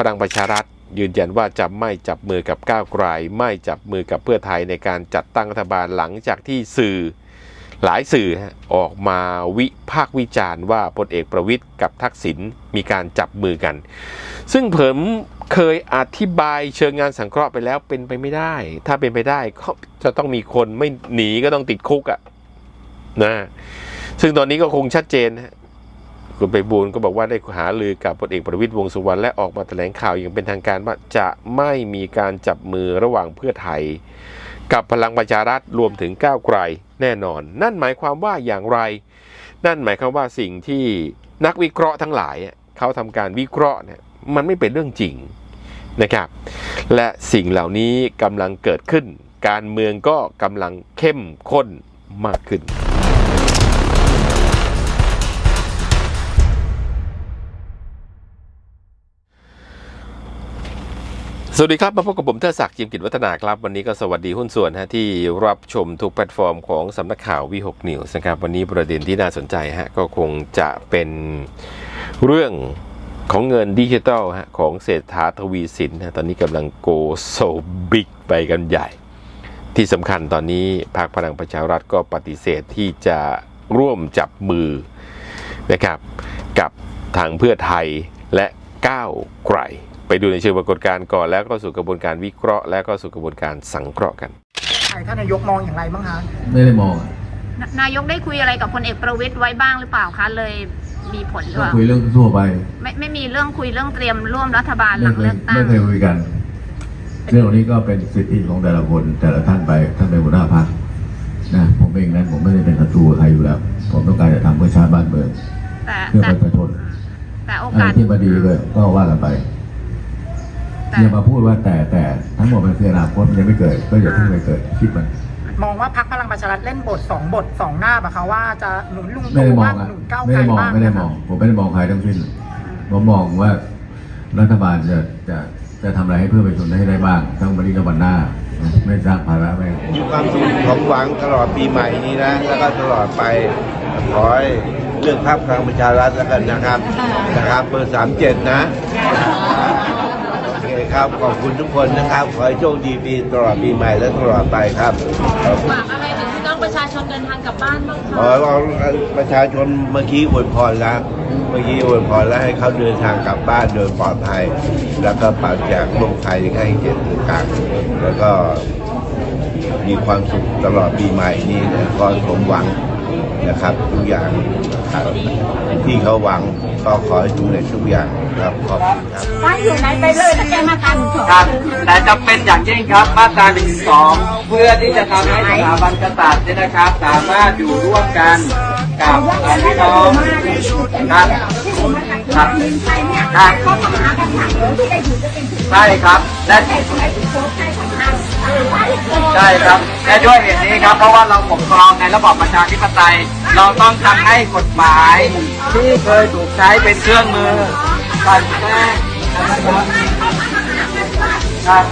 พลังประชารัฐยืนยันว่าจะไม่จับมือกับก้าวไกล ไม่จับมือกับเพื่อไทยในการจัดตั้งรัฐบาลหลังจากที่สื่อหลายสื่อออกมาวิพากษ์วิจารณ์ว่าพลเอกประวิทย์กับทักษิณมีการจับมือกัน ซึ่งผมเคยอธิบายเชิงงานสังเคราะห์ไปแล้วเป็นไปไม่ได้ ถ้าเป็นไปได้ก็จะต้องมีคนไม่หนีก็ต้องติดคุกอะนะซึ่งตอนนี้ก็คงชัดเจนนะ คุณไปบูลก็บอกว่าได้หาลือกับพลเอกประวิตยวงสุวรรณและออกมาแถลงข่าวอย่างเป็นทางการว่าจะไม่มีการจับมือระหว่างเพื่อไทย กับพลังประชารัฐรวมถึงก้าวไกลแน่นอน นั่นหมายความว่าอย่างไร นั่นหมายความว่าสิ่งที่นักวิเคราะห์ทั้งหลายเขาทำการวิเคราะห์เนี่ยมันไม่เป็นเรื่องจริงนะครับ และสิ่งเหล่านี้กำลังเกิดขึ้น การเมืองก็กำลังเข้มข้นมากขึ้น สวัสดีครับมาพบกับผมเทอศักดิ์จิมกิจวัฒนาครับ วันนี้ก็สวัสดีหุ้นส่วนฮะที่รับชมทุกแพลตฟอร์มของสำนักข่าววีหกนิวส์นะครับ วันนี้ประเด็นที่น่าสนใจฮะก็คงจะเป็นเรื่องของเงินดิจิทัลฮะของเศรษฐาทวีสินฮะตอนนี้กำลังโกโซบิกไปกันใหญ่ ที่สำคัญตอนนี้พรรคพลังประชารัฐก็ปฏิเสธที่จะร่วมจับมือนะครับกับทางเพื่อไทยและก้าวไกล ไปดูในเชิงปรากฏการณ์ก่อน แล้วก็สู่กระบวนการวิเคราะห์ แล้วก็สู่กระบวนการสังเคราะห์กันใช่ท่านนายกมองอย่างไรบ้างคะไม่ได้มองอะนนายกได้คุยอะไรกับพลเอกประวิตยไว้บ้างหรือเปล่าคะเลยมีผลหรือก็เปล่าคุยเรื่องทั่วไป ไม่ไม่มีเรื่องคุยเรื่องเตรียมร่วมรัฐบาลหไม่ลังเคยเลือกตั้ไม่งเคยคุยกัน เรื่องเหล่านี้ก็เป็นสิทธิของแต่ละคนแต่ละท่านไปท่านเป็นหัวหน้าพรรคนะผมเองนั้นผมไม่ได้เป็นศัตรูกับใครอยู่แล้ว ผมต้องการจะทำเพื่อชาติบ้านเมืองแต่เพื่อแต่ประชาชนแต่โออะไรกาสที่มาดีก็ก็ว่ากันไปแต่ อย่ามาพูดว่าแต่แต่ทั้งหมดมันคืออนาคตมันยังไม่เกิด ก็อย่าเพิ่งไปเกิดคิดมัน มองว่าพักพลังประชารัฐเล่นบทสองบทสองหน้าปะคะว่าจะหนุนลุงไม่ตู่ได้มอบ้างงอะหนุนก้าวไม่ไกลได้มองบ้างไม่ได้มอง ผมไม่ได้มองใครทั้งสิ้นผมมองว่ารัฐบาลจะจะจะทำอะไรให้เพื่อประชาชนให้ได้บ้างทั้งวันนี้และวันหน้านะไม่สร้างภาระไม่มีความสุขของหวังตลอดปีใหม่นี้นะ แล้วก็ตลอดไปขอให้เลือกพักพลังประชารัฐแล้วกันนะครับนะครับเบอร์สามเจ็ดนะโอเคครับ ขอบคุณทุกคนนะครับ ขอให้โชคดีปีตลอดปีใหม่และตลอดไปครับฝากอะไรถึงพี่น้องประชาชนเดินทางกลับบ้านบ้างขอคะเราประชาชนเมื่อกี้อวยพรแล้ว เมื่อกี้อวยพรแล้วให้เขาเดินทางกลับบ้านโดยปลอดภัย แล้วก็ปราศจากโรคภัยไข้เจ็บต่างๆแล้วก็มีความสุขตลอดปีใหม่นี้นะก็สมหวัง นะครับทุกอย่างครับที่เขาหวังก็ขอให้สำเร็จทุกอย่างครับขอบคุณครับถ้าอยู่ไหนไปเลยถ้าแกมาทำครับแต่จำเป็นอย่างยิ่งครับมาตรา1นึเพื่อที่จะทำให้สถาบันกษัตริย์เนี่ยนะครับ สามารถอยู่ร่วมกันกับพี่น้องครับครับครับใช่ครับและ ใช่ครับและด้วยเหตุนี้ครับ เพราะว่าเราปกครองในระบอบประชาธิปไตย เราต้องทำให้กฎหมาย ที่เคยถูกใช้เป็นเครื่องมือกลันแกล้งนะครับครับ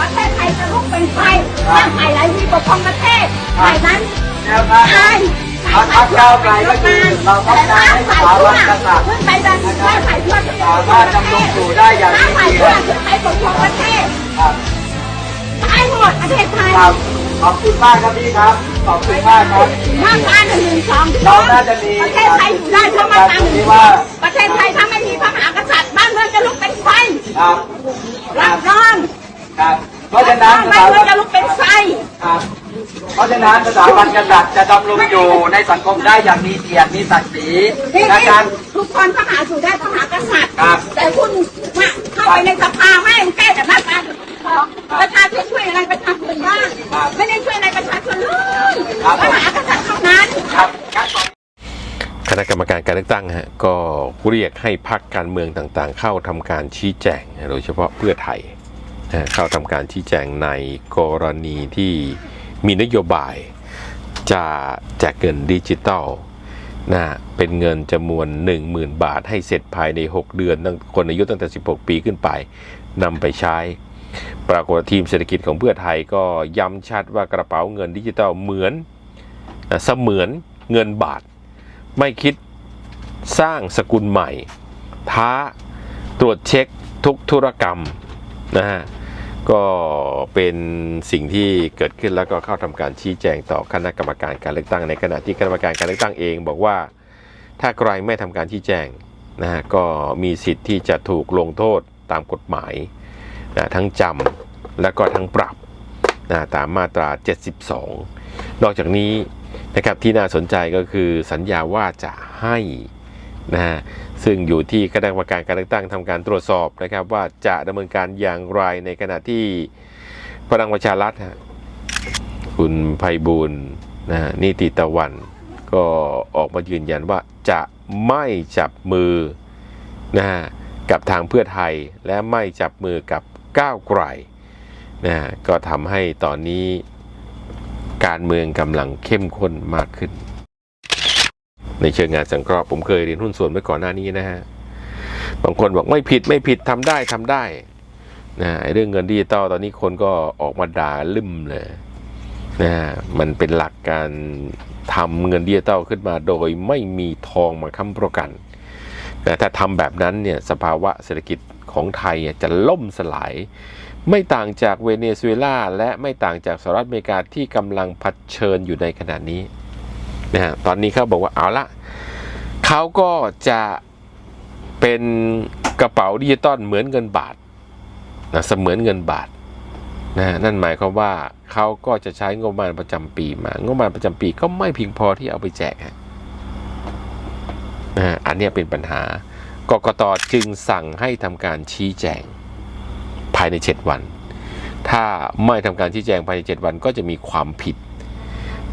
ประเทศไทยจะลุกเป็นไฟเรื่องไทยไรที่ปกครองประเทศไทยนั้นแนวทางไทยพักพักก้าวไกลก็คือเราต้องการให้สถาบันกษัตริย์ ขึ้นไปดันแก้ไขเพื่อสามารถดำรงอยู่ได้อย่างถ้ายั่งไทยยืเพื่อนไทยปกครองประเทศครับไทยหมดประเทศไทยครับขอบคุณมากครับพี่ครับขอบคุณมากครับมาตราหนึ่งหนึ่งสองเราน่าจะมีประเทศไทยอยู่ได้เพราะมาตราหนึ่งที่ว่า ประเทศไทยถ้าไม่มีพระมหากษัตริย์บ้านเมืองจะลุกเป็นไฟครับครัรับบร้อนครับ เพราะฉะนั้นสบ้านถาเมืบัองนจะลุกเป็นไฟครับเพราะฉะนั้นสถาบันกษัตริย์จะดำรงอยู่ในสังคมได้อย่างมีเกียรติมีศักดิ์ศรีนี่และการทุกคนพระมหาสู่ได้พระมหากษัตริย์ ครับแต่คุณมาเข้าไปในสภาไม่แก้แต่มาตราของประชาชนช่วยอะไรประชาชนบ้างไม่ได้ช่วยอะไรประชาชนเลยพระมหากษัตริย์เท่านั้น ครับการต่อคณะกรรมการการเลือกตั้งฮะก็เรียกให้พักการเมืองต่างๆ เข้าทำการชี้แจงโดยเฉพาะเพื่อไทยนะ เข้าทำการชี้แจงในกรณีที่มีนโยบาย จะแจกเงินดิจิตอลนะเป็นเงินจำนวน 10,000 บาทให้เสร็จภายใน 6 เดือนตั้งคนอายุตั้งแต่ 16 ปีขึ้นไปนำไปใช้ ปรากฏทีมเศรษฐกิจของเพื่อไทยก็ย้ำชัดว่ากระเป๋าเงินดิจิตอลเหมือนเสมือนเงินบาท ไม่คิดสร้างสกุลใหม่ ท้าตรวจเช็คทุกธุรกรรมนะฮะ ก็เป็นสิ่งที่เกิดขึ้นแล้วก็เข้าทำการชี้แจงต่อคณะกรรมการการเลือกตั้ง ในขณะที่คณะกรรมการการเลือกตั้งเอง บอกว่าถ้าใครไม่ทำการชี้แจงนะฮะก็มีสิทธิ์ที่จะถูกลงโทษตามกฎหมายนะทั้งจำและก็ทั้งปรับนะตามมาตรา 72 นอกจากนี้นะครับที่น่าสนใจก็คือสัญญาว่าจะให้นะฮะ ซึ่งอยู่ที่คณะกรรมการการเลือกตั้งทำการตรวจสอบนะครับ ว่าจะดำเนินการอย่างไรในขณะที่พลังประชารัฐคุณไพบูลนะนิติตะวัน ก็ออกมายืนยันว่าจะไม่จับมือนะกับทางเพื่อไทยและไม่จับมือกับก้าวไกลนะก็ทำให้ตอนนี้การเมืองกำลังเข้มข้นมากขึ้น ในเชิงงานสังเคราะห์ผมเคยเรียนหุ้นส่วนไว้ก่อนหน้านี้นะฮะบางคนบอกไม่ผิดไม่ผิดทำได้ทำได้นะไอ้เรื่องเงินดิจิตอลตอนนี้คนก็ออกมาด่าลืมเลยนะมันเป็นหลักการทำเงินดิจิตอลขึ้นมาโดยไม่มีทองมาค้ำประกันแต่ถ้าทำแบบนั้นเนี่ยสภาวะเศรษฐกิจของไทยจะล่มสลาย ไม่ต่างจากเวเนซุเอลาและไม่ต่างจากสหรัฐอเมริกาที่กำลังเผชิญอยู่ในขณะนี้ นะฮะตอนนี้เขาบอกว่าเอาละเขาก็จะเป็นกระเป๋าดิจิตอลเหมือนเงินบาทนะเสมือนเงินบาทนะนั่นหมายความว่าเขาก็จะใช้งบประมาณประจำปีมางบประมาณประจำปีก็ไม่เพียงพอที่เอาไปแจกฮะนะอันนี้เป็นปัญหากกตจึงสั่งให้ทำการชี้แจงภายใน 7 วัน ถ้าไม่ทำการชี้แจงภายใน 7 วันก็จะมีความผิด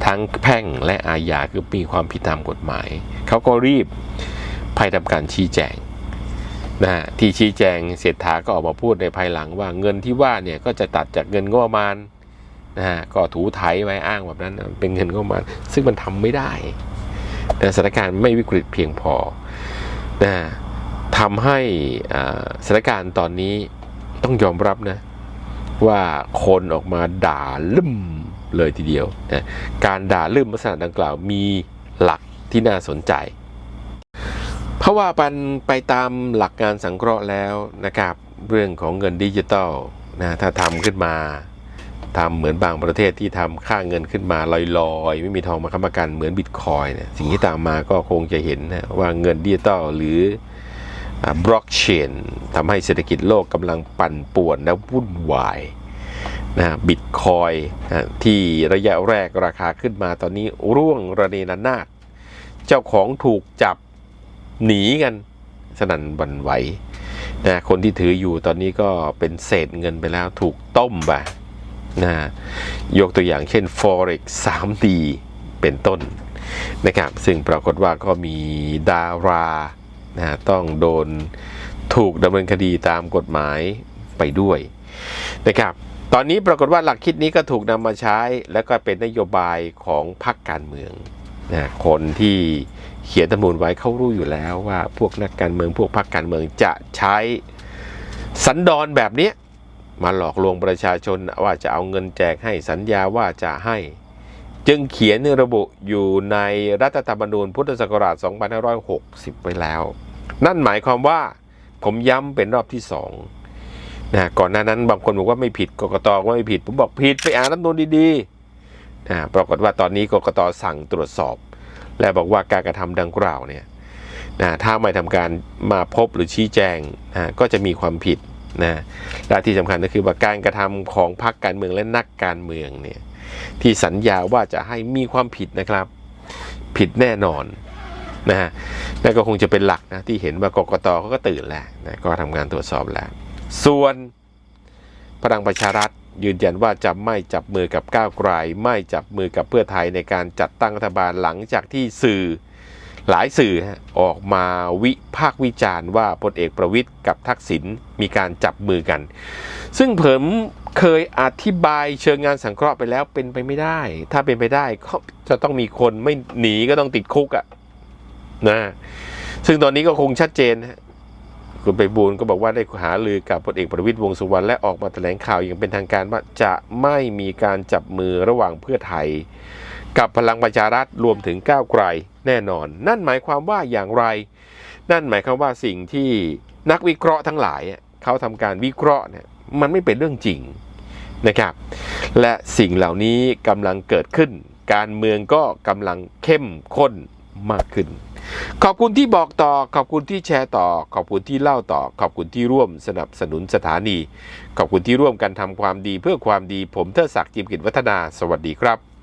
ทั้งแพ่งและอาญาคือมีความผิดตามกฎหมาย เขาก็รีบภายทำการชี้แจงนะฮะที่ชี้แจงเศรษฐาก็ออกมาพูดในภายหลังว่าเงินที่ว่าเนี่ยก็จะตัดจากเงินงบประมาณนะฮะก็ถูไถไว้อ้างแบบนั้นเป็นเงินงบประมาณ ซึ่งมันทำไม่ได้นะสถานการณ์ไม่วิกฤตเพียงพอนะทำให้สถานการณ์ตอนนี้ต้องยอมรับนะว่าคนออกมาด่าลืม เลยทีเดียวนะการด่าลืมลักษณะดังกล่าวมีหลักที่น่าสนใจ เพราะว่าปันไปตามหลักการสังเคราะห์แล้วนะครับ เรื่องของเงินดิจิตอลนะถ้าทำขึ้นมาทำเหมือนบางประเทศที่ทำค่าเงินขึ้นมาลอยๆ ไม่มีทองมาค้ำประกันเหมือนบิตคอยเนี่ยสิ่งที่ตามมาก็คงจะเห็นนะว่าเงินดิจิตอลหรือบล็อกเชนทำให้เศรษฐกิจโลกกำลังปั่นป่วนและวุ่นวาย นะบิตคอยที่ระยะแรกราคาขึ้นมาตอนนี้ร่วงระเนระนาดเจ้าของถูกจับหนีกัน สนั่นหวันไหวนะคนที่ถืออยู่ตอนนี้ก็เป็นเศษเงินไปแล้วถูกต้มไปนะยกตัวอย่างเช่น Forex 3D เป็นต้นนะครับซึ่งปรากฏว่าก็มีดารานะต้องโดนถูกดำเนินคดีตามกฎหมายไปด้วยนะครับ ตอนนี้ปรากฏว่าหลักคิดนี้ก็ถูกนำมาใช้ แล้วก็เป็นนโยบายของพรรคการเมืองนะคนที่เขียนตำนูนไว้เขารู้อยู่แล้วว่าพวกนักการเมืองพวกพรรคการเมืองจะใช้สันดอนแบบนี้มาหลอกลวงประชาชนว่าจะเอาเงินแจกให้สัญญาว่าจะให้ จึงเขียนระบุอยู่ในรัฐธรรมนูญพุทธศักราช 2560 ไปแล้ว นั่นหมายความว่าผมย้ำเป็นรอบที่สอง นะก่อนหน้านั้นบางคนบอกว่าไม่ผิดกกตก็ไม่ผิด ผมบอกผิดไปอ่านรัฐมนูญดีๆนะปรากฏว่าตอนนี้กกตสั่งตรวจสอบ และบอกว่าการกระทำดังกล่าวเนี่ยนะถ้าไม่ทำการมาพบหรือชี้แจงนะก็จะมีความผิดนะและที่สำคัญก็คือว่าการกระทำของพรรคการเมืองและนักการเมืองเนี่ยที่สัญญาว่าจะให้มีความผิดนะครับ ผิดแน่นอนนะฮะนั่นก็คงจะเป็นหลักนะที่เห็นว่ากกตเขาก็ตื่นแล้วนะก็ทำงานตรวจสอบแล้ว ส่วนพลังประชารัฐยืนยันว่าจะไม่จับมือกับก้าวไกล ไม่จับมือกับเพื่อไทยในการจัดตั้งรัฐบาลหลังจากที่สื่อหลายสื่อออกมาวิพากษ์วิจารณ์ว่าพลเอกประวิทย์กับทักษิณมีการจับมือกัน ซึ่งผมเคยอธิบายเชิงงานสังเคราะห์ไปแล้วเป็นไปไม่ได้ ถ้าเป็นไปได้ก็จะต้องมีคนไม่หนีก็ต้องติดคุกอะนะซึ่งตอนนี้ก็คงชัดเจนฮะ คุณไปบูลก็บอกว่าได้หาลือกับพลเอกประวิตยวงสุวรรณและออกมาแถลงข่าวอย่างเป็นทางการว่าจะไม่มีการจับมือระหว่างเพื่อไทย กับพลังประชารัฐรวมถึงก้าวไกลแน่นอน นั่นหมายความว่าอย่างไร นั่นหมายความว่าสิ่งที่นักวิเคราะห์ทั้งหลายเขาทำการวิเคราะห์เนี่ยมันไม่เป็นเรื่องจริงนะครับ และสิ่งเหล่านี้กำลังเกิดขึ้น การเมืองก็กำลังเข้มข้น มากขึ้น ขอบคุณที่บอกต่อ ขอบคุณที่แชร์ต่อ ขอบคุณที่เล่าต่อ ขอบคุณที่ร่วมสนับสนุนสถานี ขอบคุณที่ร่วมกันทำความดีเพื่อความดีผมเทศศักดิ์จิมกิจวัฒนา สวัสดีครับ